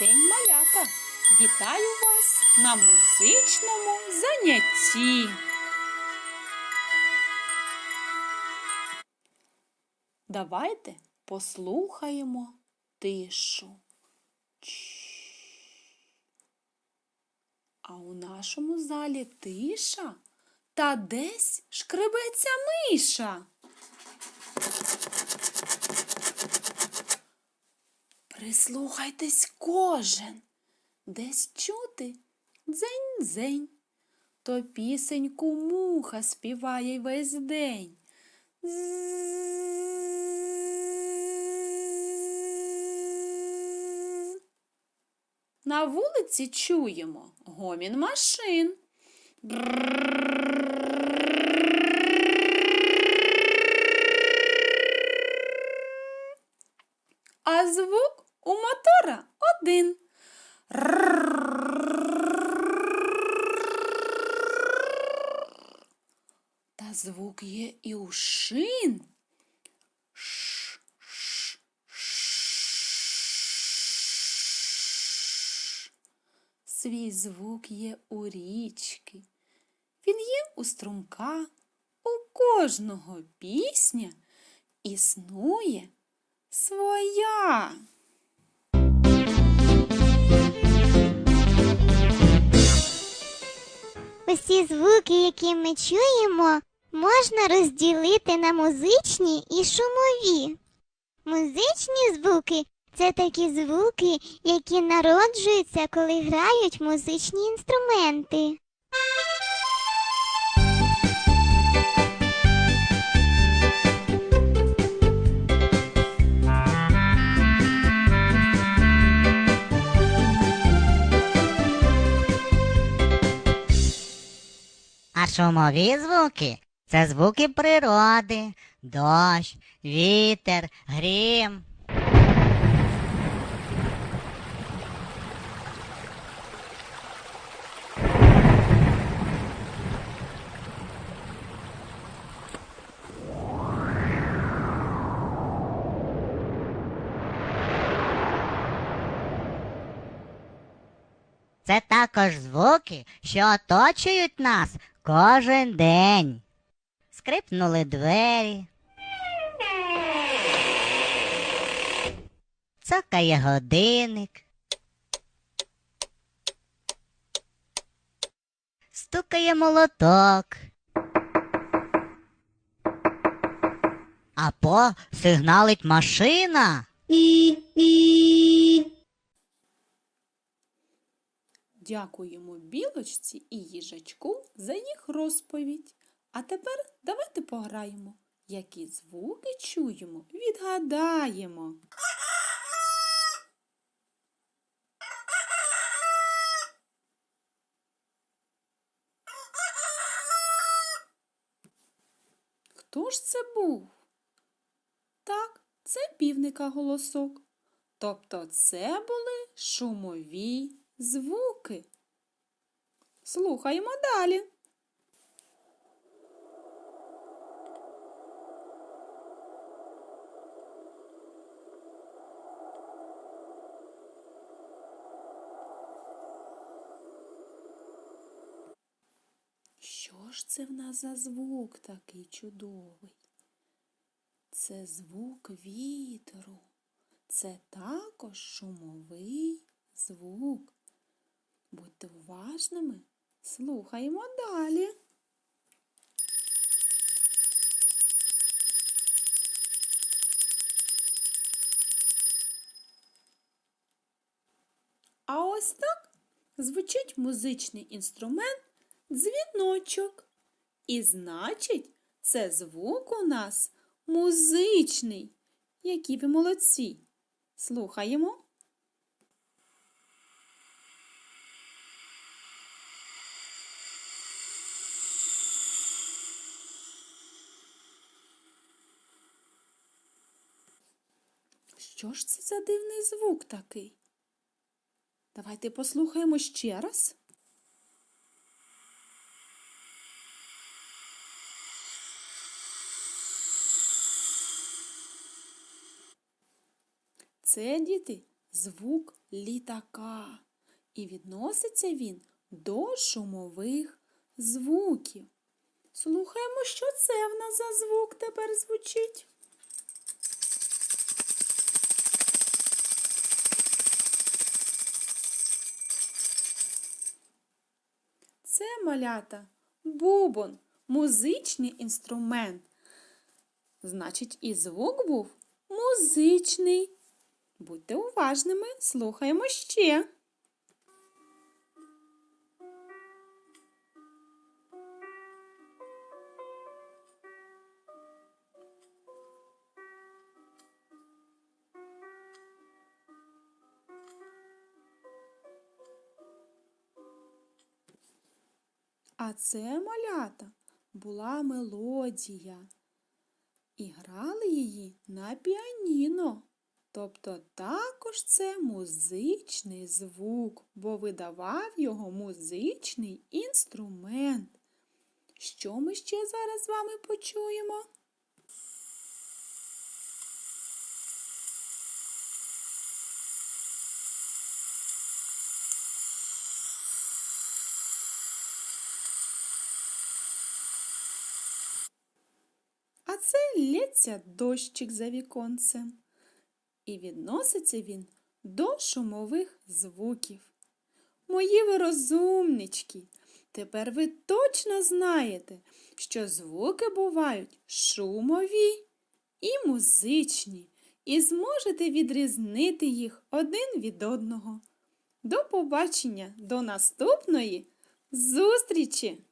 день, малята! Вітаю вас на музичному занятті. Давайте послухаємо тишу. А у нашому залі тиша та десь шкребеться миша. Прислухайтесь кожен, десь чути дзень-дзень, то пісеньку муха співає весь день. На вулиці чуємо гомін машин. А звук у мотора один. Та звук є і у шин. Ш, ш, ш. Свій звук є у річки. Він є у струмка, у кожного пісня існує Звуки, які ми чуємо, можна розділити на музичні і шумові. Музичні звуки це такі звуки, які народжуються, коли грають музичні інструменти. А шумові звуки. Це звуки природи, дощ, вітер, грім. Це також звуки, що оточують нас кожен день. Скрипнули двері. Цокає годинник. Стукає молоток. А по сигналить машина. Дякуємо білочці і їжачку за їх розповідь. А тепер давайте пограємо. Які звуки чуємо, відгадаємо. Хто ж це був? Так, це півника голосок. Тобто це були шумові звуки. Слухаємо далі. Що ж це в нас за звук такий чудовий? Це звук вітру. Це також шумовий звук. Будьте уважними, слухаємо далі. А ось так звучить музичний інструмент дзвіночок. І значить, це звук у нас музичний. Які ви молодці. Слухаємо. Що ж це за дивний звук такий? Давайте послухаємо ще раз. Це діти звук літака, і відноситься він до шумових звуків. Слухаємо, що це в нас за звук тепер звучить. Це малята бубон, музичний інструмент. Значить, і звук був музичний. Будьте уважними, слухаємо ще. А це малята була мелодія. І грали її на піаніно. Тобто також це музичний звук, бо видавав його музичний інструмент. Що ми ще зараз з вами почуємо? Це лється дощик за віконцем. І відноситься він до шумових звуків. Мої ви розумнички, тепер ви точно знаєте, що звуки бувають шумові і музичні, і зможете відрізнити їх один від одного. До побачення, до наступної зустрічі!